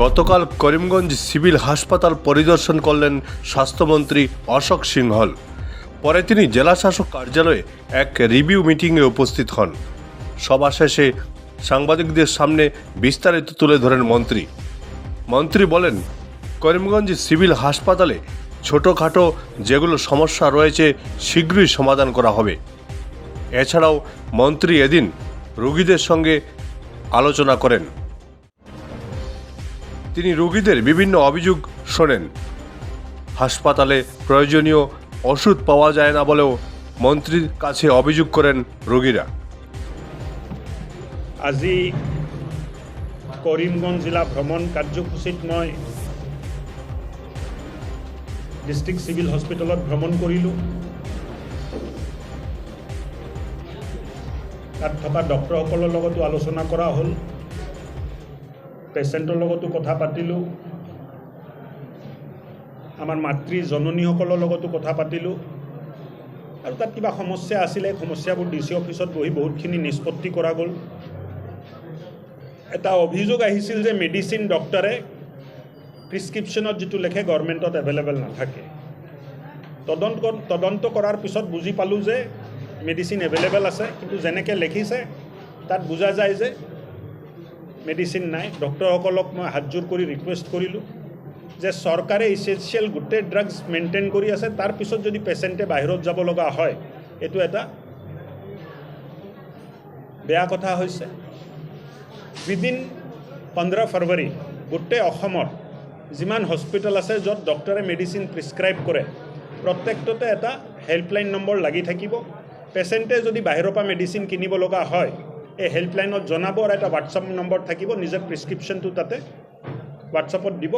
গতকাল করিমগঞ্জ সিভিল হাসপাতাল পরিদর্শন করলেন স্বাস্থ্যমন্ত্রী অশোক সিংহল। পরে তিনি জেলাশাসক কার্যালয়ে এক রিভিউ মিটিংয়ে উপস্থিত হন। সভা শেষে সাংবাদিকদের সামনে বিস্তারিত তুলে ধরেন মন্ত্রী। মন্ত্রী বলেন, করিমগঞ্জ সিভিল হাসপাতালে ছোটোখাটো যেগুলো সমস্যা রয়েছে, শীঘ্রই সমাধান করা হবে। এছাড়াও মন্ত্রী এদিন রোগীদের সঙ্গে আলোচনা করেন। তিনি রোগীদের বিভিন্ন অভিযোগ শোনেন। হাসপাতালে প্রয়োজনীয় ওষুধ পাওয়া যায় না বলেও মন্ত্রীর কাছে অভিযোগ করেন রোগীরা। আজি কৰিমগঞ্জ জিলা ভ্ৰমণ কাৰ্যসূচীত মই ডিষ্ট্ৰিক্ট চিভিল হস্পিটেলত ভ্ৰমণ কৰিলোঁ। তাত থকা ডক্টৰসকলৰ লগতো আলোচনা কৰা হ'ল। পেচেণ্টৰ লগতো কথা পাতিলোঁ। আমাৰ মাতৃ জননীসকলৰ লগতো কথা পাতিলোঁ। আৰু তাত কিবা সমস্যা আছিলে সমস্যাবোৰ ডি চি অফিচত বহি বহুতখিনি নিষ্পত্তি কৰা গ'ল। এটা অভিযোগ আহিছিল যে মেডিচিন ডক্টৰে প্ৰিছক্ৰিপশ্যনত যিটো লিখে গভৰ্ণমেণ্টত এভেইলেবল নাথাকে। তদন্ত তদন্ত কৰাৰ পিছত বুজি পালোঁ যে মেডিচিন এভেইলেবল আছে কিন্তু যেনেকৈ লিখিছে তাত বুজা যায় যে মেডিচিন নাই। ডক্টৰসকলক মই হাতযোৰ কৰি ৰিকুৱেষ্ট কৰিলোঁ যে চৰকাৰে ইছেঞ্চিয়েল গোটেই ড্ৰাগছ মেইনটেইন কৰি আছে তাৰপিছত যদি পেচেণ্টে বাহিৰত যাব লগা হয় এইটো এটা বেয়া কথা হৈছে। উইদিন পোন্ধৰ ফেব্ৰুৱাৰী গোটেই অসমত যিমান হস্পিটেল আছে য'ত ডক্টৰে মেডিচিন প্ৰিছক্ৰাইব কৰে প্ৰত্যেকটোতে এটা হেল্পলাইন নম্বৰ লাগি থাকিব। পেচেণ্টে যদি বাহিৰৰ পৰা মেডিচিন কিনিব লগা হয় এই হেল্পলাইনত জনাব আৰু এটা হোৱাটছআপ নম্বৰ থাকিব, নিজৰ প্ৰিছক্ৰিপশ্যনটো তাতে হোৱাটছআপত দিব।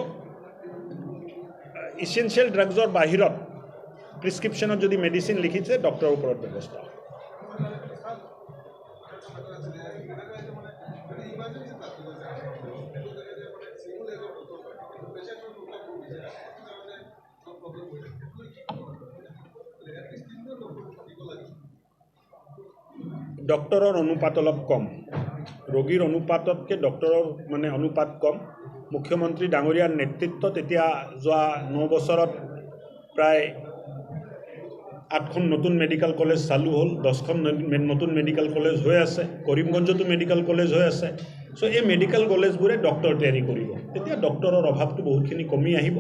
ইচেঞ্চিয়েল ড্ৰাগছৰ বাহিৰত প্ৰেছক্ৰিপশ্যনত যদি মেডিচিন লিখিছে ডক্টৰৰ ওপৰত ব্যৱস্থা। হ'ব। ডক্টৰৰ অনুপাত অলপ কম। ৰোগীৰ অনুপাততকৈ ডক্টৰৰ মানে অনুপাত কম। মুখ্যমন্ত্ৰী ডাঙৰীয়াৰ নেতৃত্বত এতিয়া যোৱা ন বছৰত প্ৰায় আঠখন নতুন মেডিকেল কলেজ চালু হ'ল দহখন নতুন মেডিকেল কলেজ হৈ আছে কৰিমগঞ্জতো মেডিকেল কলেজ হৈ আছে। চ' এই মেডিকেল কলেজবোৰে ডক্টৰ তৈয়াৰী কৰিব। তেতিয়া ডক্টৰৰ অভাৱটো বহুতখিনি কমি আহিব।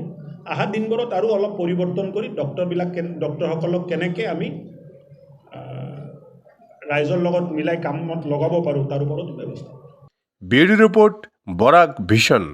অহা দিনবোৰত আৰু অলপ পৰিৱৰ্তন কৰি ডক্টৰবিলাক কেন ডক্টৰসকলক কেনেকৈ আমি ৰাইজৰ লগত মিলাই কামত লগাব পাৰোঁ তাৰ ওপৰতো ব্যৱস্থা। Beauty report Barak vision